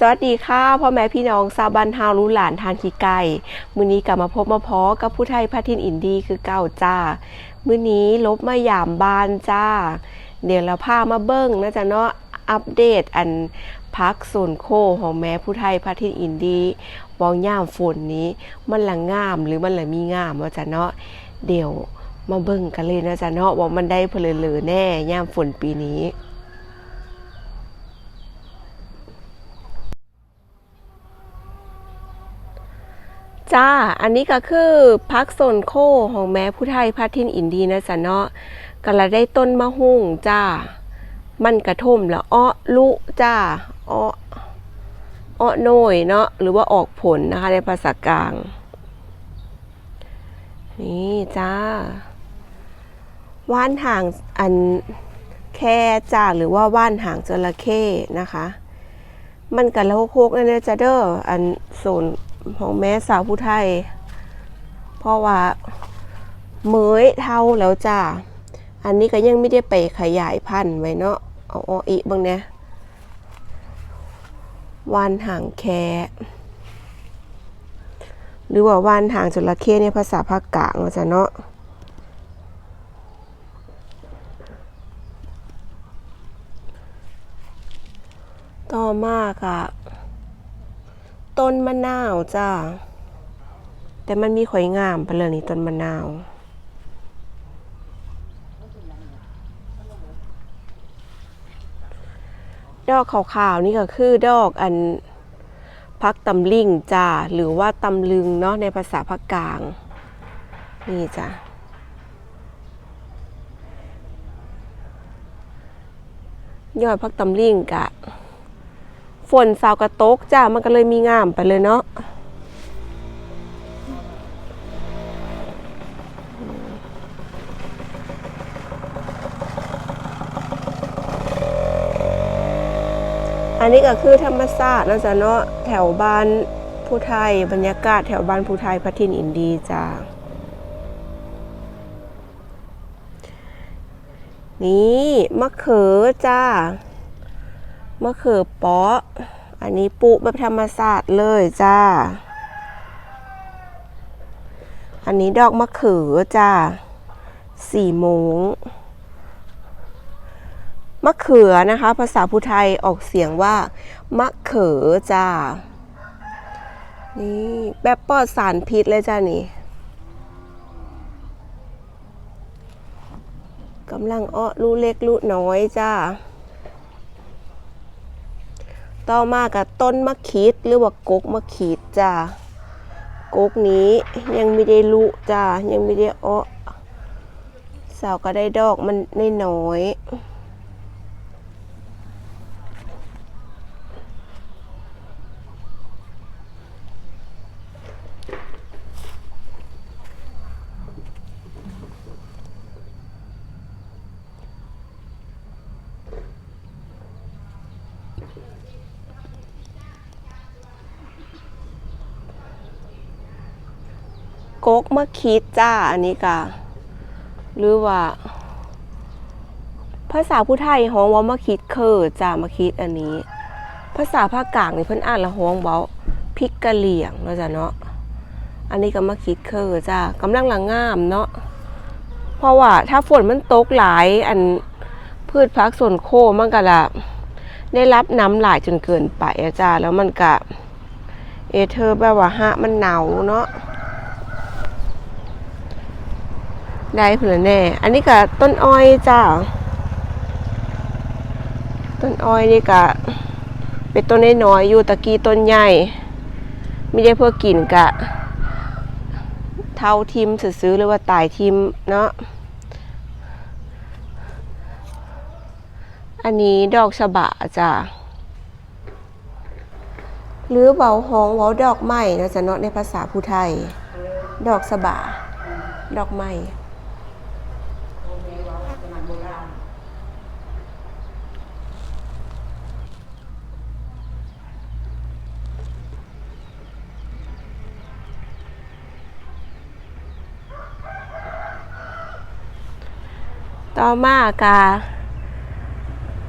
สวัสดีค่ะพ่อแม่พี่น้องซาวบันฮาวลูกหลานทานขี้ไก่มื้อนี้กลับมาพบมาพอกับผู้ไทยพัทินอินดีคือเก่าจ้า มื้อนี้ลบมายามบานจ้า เดี๋ยวเราพามาเบิ้งนะจ๊ะเนาะอัปเดตอันพักโซนโคของแม่ผู้ไทยพัทินอินดีวองย่ามฝนนี้มันละงามหรือมันละมีงามว่าจ๊ะเนาะเดี๋ยวมาเบิ้งกันเลยนะจ๊ะเนาะว่ามันได้เพลินเลยแน่ย่ามฝนปีนี้ จ้า อันนี้ก็คือพักโซนโคของแม่ผู้ไทยพัทินอินดีนะจ๊ะเนาะก็ละได้ต้นมะฮุ่งจ้า มันกระท่มแล้วอ้อลุจ้าอ้ออ้อโนยเนาะหรือว่าออกผลนะคะในภาษากลาง นี่จ้าว่านห่างอันแค่จ้าหรือว่าว่านหางจระเข้นะคะ มันกันแล้วโคกนั่นนะจ้าเด้ออันโซน ของแม่สาวผู้ไทย เพราะว่าเมยเท่าแล้วจ้า อันนี้ก็ยังไม่ได้ไปขยายพันธุ์ไว้เนาะ เอาเอาอีกบ้างเนี่ยวานหางแคหรือว่าวานหางจระเข้ในภาษาภาคกลางว่าจะเนาะต่อมากอะ ต้นมะนาวจ้า แต่มันมีข่อยงามไปเลยนี่ต้นมะนาวดอกขาวๆนี่ก็คือดอกอันพักตำลิงจ้าหรือว่าตำลึงเนาะในภาษาภาคกลาง นี่จ้ะยอดพักตำลิงกะ ฝนสาวกระตกจ้ามันก็เลยมีงามไปเลยเนาะอันนี้ก็คือธรรมศาสตร์นะจ๊ะเนาะแถวบ้านผู้ไทย บรรยากาศแถวบ้านผู้ไทยพัทินอินดีจ้านี่มะเขือจ้า มะเขือเปาะอันนี้ปลูกแบบธรรมศาสตร์เลยจ้า อันนี้ดอกมะเขือจ้าสี่โมงมะเขือนะคะ ภาษาพูไทยออกเสียงว่า มะเขือจ้า นี่แบบปลอดสารพิษเลยจ้านี่กำลังอ้อลูเล็กลูน้อยจ้า ต่อมากับต้นมะขีดหรือว่ากกมะขีดจ้ากกนี้ยังไม่ได้ลุจ้ายังไม่ได้อ้อสาวก็ได้ดอกมันน้อยๆ กกมะคิดจ้าอันนี้กะหรือว่า ภาษาผู้ไทยฮ้องว่ามะคิดเคอจ้ามะคิดอันนี้ ภาษาภาคกลางนี่เพิ่นอ่านละฮ้องเว้าพริกกะเหลี่ยงเนาะจ้ะเนาะอันนี้ก็มะคิดเคอจ้ากำลังละงามเนาะเพราะว่าถ้าฝนมันตกหลายอันพืชพักส่วนโคมันก็ละได้รับน้ำหลายจนเกินไปอะจ้าแล้วมันก็เอเธอแบบว่าฮะมันหนาวเนาะ ได้เผื่อแน่ อันนี้ก็ต้นอ้อยจ้า ต้นอ้อยนี่ก็เป็นต้นน้อยอยู่ตะกี้ต้นใหญ่ไม่ได้เพื่อกินกะ เท่าทิมซื้อๆหรือว่าตายทิมเนาะ อันนี้ดอกฉบะจ้าหรือเบาฮ้องเบาดอกไม้นะจ๊ะเนาะในภาษาผู้ไทย ดอกสบะดอกไม้ ต่อมากา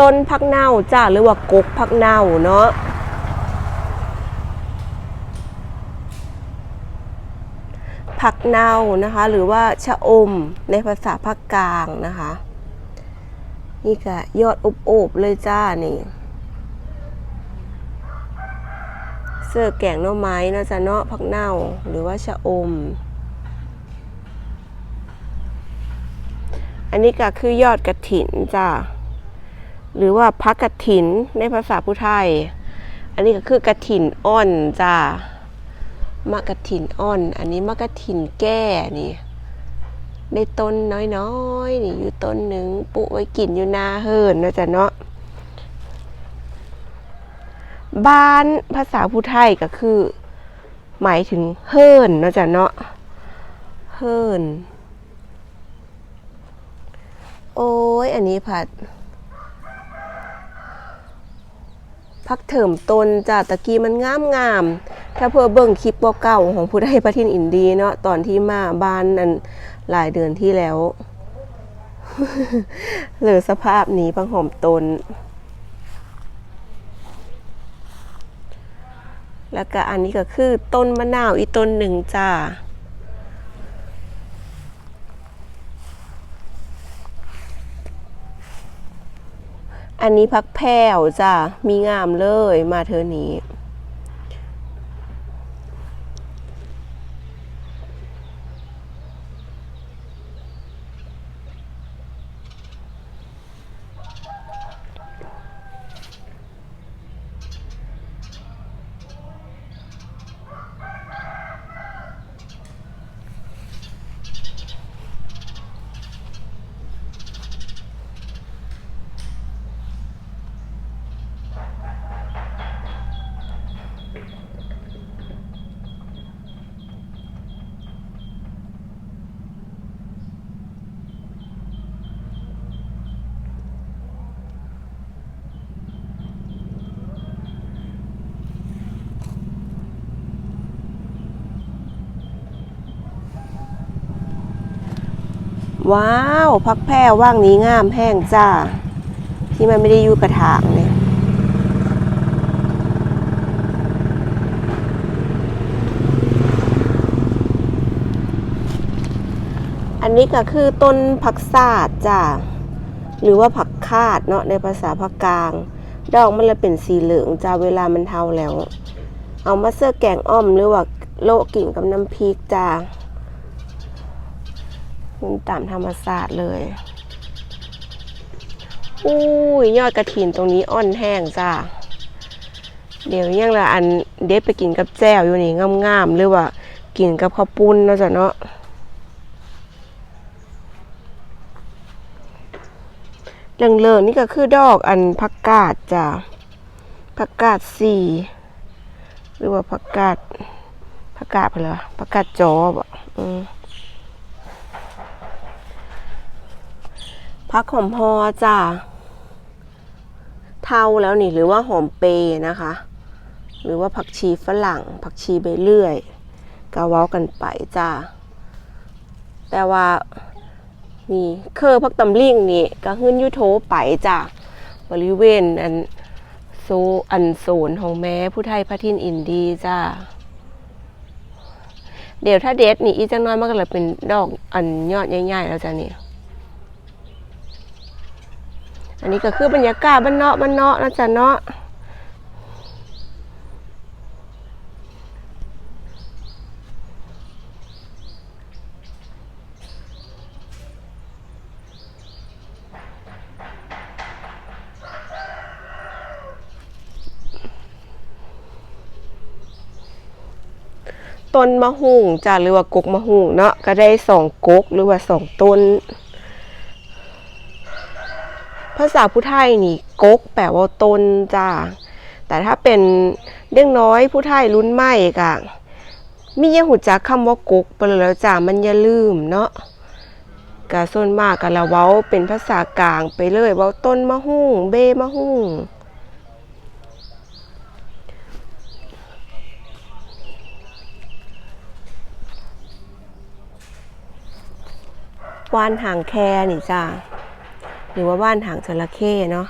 ต้นพักเน่าจ้าหรือว่ากกพักเน่าเนาะผักเน่านะคะ หรือว่าชะอมในภาษาภาคกลางนะคะ นี่ค่ะยอดอบอบเลยจ้านี่เสื้อแก่งหน่อไม้นะจ๊ะเนาะผักเน่าหรือว่าชะอม อันนี้ก็คือยอดกระถินจ้าหรือว่าพักกระถินในภาษาผู้ไทย อันนี้ก็คือกระถินอ่อนจ้ามะกระถินอ่อน อันนี้มะกระถินแก้นี่ได้ต้นน้อยๆนี่อยู่ต้นหนึ่งปลูกไว้กินอยู่นาเฮิรนนะจ๊ะเนาะบ้านภาษาผู้ไทยก็คือ หมายถึงเฮิรนนาะจ๊ะเนาะเฮิรน โอ้ย อันนี้ผัด พักเถิมตนจ้ะตะกี้มันงามงาม ถ้าเพื่อเบิ่งคลิปเก่าของผู้ไทยประเทศอินดีเนาะตอนที่มาบ้านนั้นหลายเดือนที่แล้ว เหลือสภาพนี้พังหอมตน แล้วก็อันนี้ก็คือต้นมะนาวอีกต้นหนึ่งจ้า อันนี้พักแพ้วจ้ามีงามเลยมาเธอนี้ ว้าวพักแพร่ว่างนี้งามแห้งจ้า ที่มันไม่ได้อยู่กระถางเนี่ยอันนี้ก็คือต้นผักสาดจ้าหรือว่าผักคาดเนาะในภาษาภาคกลาง ดอกมันเลยเป็นสีเหลืองจ้าเวลามันเทาแล้ว เอามาเสื้อแกงอ้อมหรือว่าโละกิ่งกับน้ำพริกจ้า มันตามธรรมศาสตร์เลยอุ้ยยอดกระถินตรงนี้อ่อนแห้งจ้าเดี๋ยวยังละอันเด็ดไปกินกับแจ่วอยู่นี่งามๆหรือว่ากินกับข้าวปุ้นเนาะจ้ะเนาะเหลืองๆนี่ก็คือดอกอันผักกาดจ้ะผักกาดสีหรือว่าผักกาดผักกาดเพนเหรอผักกาดจอบอะอืม พักหอมพอจ้าเทาแล้วนี่หรือว่าหอมเปย์นะคะ หรือว่าผักชีฝรั่ง ผักชีใบเลื่อยกะเว้ากันไปจ้าแต่ว่านี่เคอพักตำลิงนี่ก็ขึ้นยูโทไปจ้าบริเวณอันโซอันโซนของแม่ผู้ไทยพัทินอินดีจ้าเดี๋ยวถ้าเดทนี่อีจังน้อยมันก็เลยเป็นดอกอันยอดใหญ่ๆแล้วจ้านี่ อันนี้ก็คือบรรยากาศบ้านเนาะบ้านเนาะนะจ๊ะเนาะต้นมะฮุ่งจ้ะหรือว่ากกมะฮุ่งเนาะก็ได้สองกกหรือว่าสองต้น ภาษาผู้ไทยนี่กกแปลว่าต้นจ้าแต่ถ้าเป็นเด็กน้อยผู้ไทยรุ่นใหม่กะมียังหูจักคำว่ากกไปแล้วจ้ามันอย่าลืมเนาะกะส่วนมากกะละเว้าเป็นภาษากลางไปเลยเว้าต้นมะฮุ่งเบมะฮุ่งวานหางแคนี่จ้า หรือว่าบ้านหางจระเข้เนาะ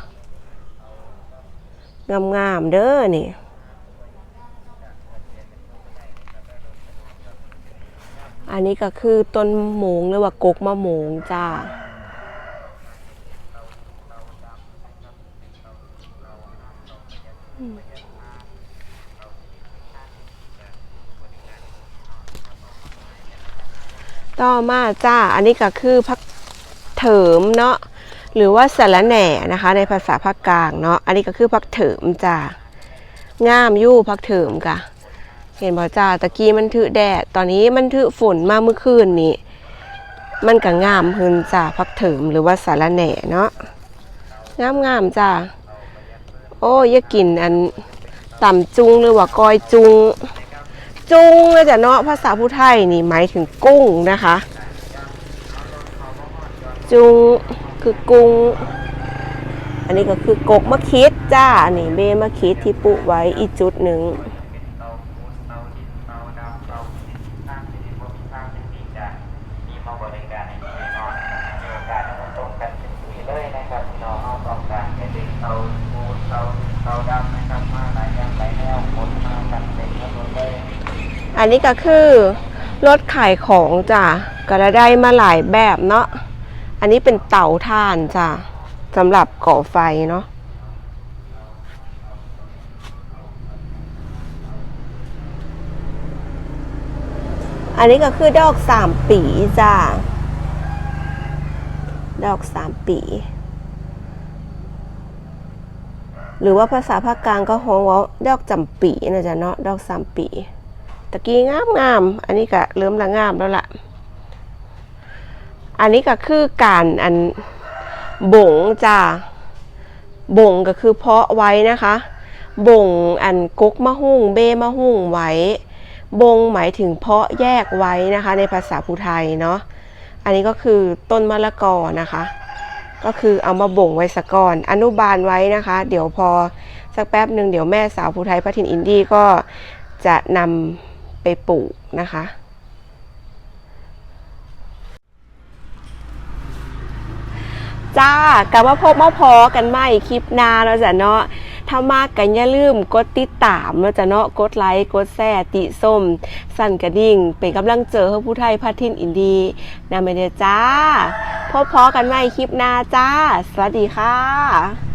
งามๆเด้อนี่อันนี้ก็คือต้นหมงหรือว่ากกมะหมงจ้า ต่อมาจ้า อันนี้ก็คือพักเถิมเนาะ หรือว่าสะรแหน่นะคะ ในภาษาภาคกลางเนาะอันนี้ก็คือพักเถิมจ้างามยู่พักเถิมกะเห็นบ่จ้าตะกี้มันถือแดด ตอนนี้มันถือฝนมาเมื่อคืนนี้มันก็งามขึ้นจ้าพักเถิมหรือว่าสารแหน่เนาะงามงามจ้าโอ้ยอย่ากินอันต่ำจุงหรือว่ากอยจุง จุงนะจ๊ะเนาะภาษาผู้ไทยนี่หมายถึงกุ้งนะคะ จุง คือกุ้ง อันนี้ก็คือกกมะคิดจ้าน,นี่เบมะคิดที่ปุไว้อีจุดหนึ่งอันนี้ก็คือรถขายของจ้ะก็ได้มาหลายแบบเนาะ อันนี้เป็นเตาถ่านจ้ะสำหรับก่อไฟเนาะอันนี้ก็คือดอกสามปีจ้ะดอกสามปี หรือว่าภาษาภาคกลางก็ฮ้องว่าดอกจำปีนะจ๊ะเนาะ ดอกสามปี ตะกี้งามงาม อันนี้ก็เริ่มละงามแล้วล่ะ อันนี้ก็คือการอันบ่งจ้าบ่งก็คือเพาะไว้นะคะ บ่งอันกกมะฮุ่งเบมะฮุ่งไว้ บ่งหมายถึงเพาะแยกไว้นะคะ ในภาษาภูไทยเนาะ อันนี้ก็คือต้นมะละกอนะคะ ก็คือเอามาบ่งไว้สะก่อน อนุบาลไว้นะคะ เดี๋ยวพอสักแป๊บหนึ่งเดี๋ยวแม่สาวภูไทยพัทินอินดี้ก็จะนำไปปลูกนะคะ จ้ากลับมาพบมาพอกันใหม่คลิปหน้าแล้วจ้ะเนาะถ้ามากกันอย่าลืมกดติดตามแล้วจ้ะเนาะกดไลค์กดแชร์ติส้ม สั่นกระดิ่ง เป็นกำลังเจอเพื่อผู้ไทยพัทินอินดีนำไปเด้อจ้า พบพอกันใหม่คลิปหน้าจ้า สวัสดีค่ะ